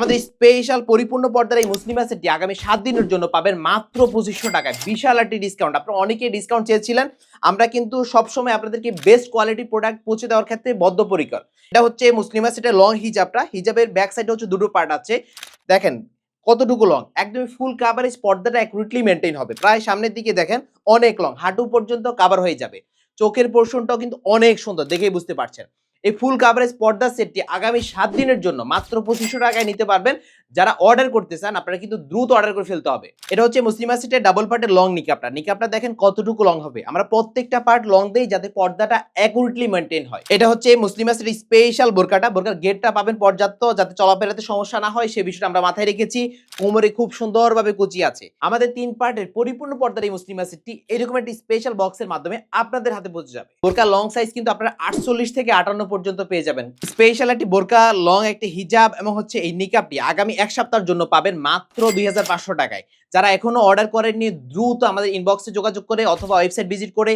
আমাদের স্পেশাল পরিপূর্ণ পর্দার এই মুসলিম সেটটি আগামী সাত দিনের জন্য পাবেন মাত্র পঁচিশশো টাকায়। বিশাল একটি ডিসকাউন্ট আপনারা অনেকেই ডিসকাউন্ট চেয়েছিলেন। আমরা কিন্তু সবসময় আপনাদেরকে বেস্ট কোয়ালিটি প্রোডাক্ট পৌঁছে দেওয়ার ক্ষেত্রে বদ্ধপরিকর। এটা হচ্ছে মুসলিমা সেটের লং হিজাবটা হিজাবের ব্যাক সাইডে হচ্ছে দুটো পার্ট আছে। দেখেন, কতটুকু লং একদমই ফুল কাভারেজ পর্দাটা অ্যাকুরেটলি মেনটেন হবে। প্রায় সামনের দিকে দেখেন, অনেক লং হাঁটু পর্যন্ত কাভার হয়ে যাবে। চোখের পোর্শনটাও কিন্তু অনেক সুন্দর, দেখেই বুঝতে পারছেন। এই ফুল কাভারেজ পর্দা সেটটি আগামী সাত দিনের জন্য মাত্র পঁচিশশো টাকায় নিতে পারবেন। যারা অর্ডার করতে চান, আপনারা কিন্তু দ্রুত অর্ডার করে ফেলতে হবে। এটা হচ্ছে মুসলিমা সিটের ডাবল পার্টের লং নিকাপটা নিকাপটা দেখেন কতটুকু লং হবে। আমরা প্রত্যেকটা পার্ট লং দেই যাতে পর্দাটা অ্যাকুরেটলি মেনটেন হয়। এটা হচ্ছে মুসলিমা সেটের স্পেশাল বোরকাটা। বোরকার গেটটা পাবেন পর্যাপ্ত, যাতে চলাফেরাতে সমস্যা না হয়, সে বিষয়টা আমরা মাথায় রেখেছি। কোমরে খুব সুন্দরভাবে কুচি আছে। আমাদের তিন পার্টের পরিপূর্ণ পর্দার এই মুসলিম সেটটি এরকম একটি স্পেশাল বক্সের মাধ্যমে আপনাদের হাতে পৌঁছে যাবে। বোরকা লং সাইজ কিন্তু আপনারা আটচল্লিশ থেকে আটান্ন পর্যন্ত পেয়ে যাবেন। স্পেশাল একটি বোরকা লং একটি হিজাব এবং হচ্ছে এই নিকাপটি আগামী এক সপ্তাহের জন্য পাবেন মাত্র দুই হাজার পাঁচশো টাকায়। যারা এখনও অর্ডার করেননি, দ্রুত আমাদের ইনবক্সে যোগাযোগ করে অথবা ওয়েবসাইট ভিজিট করে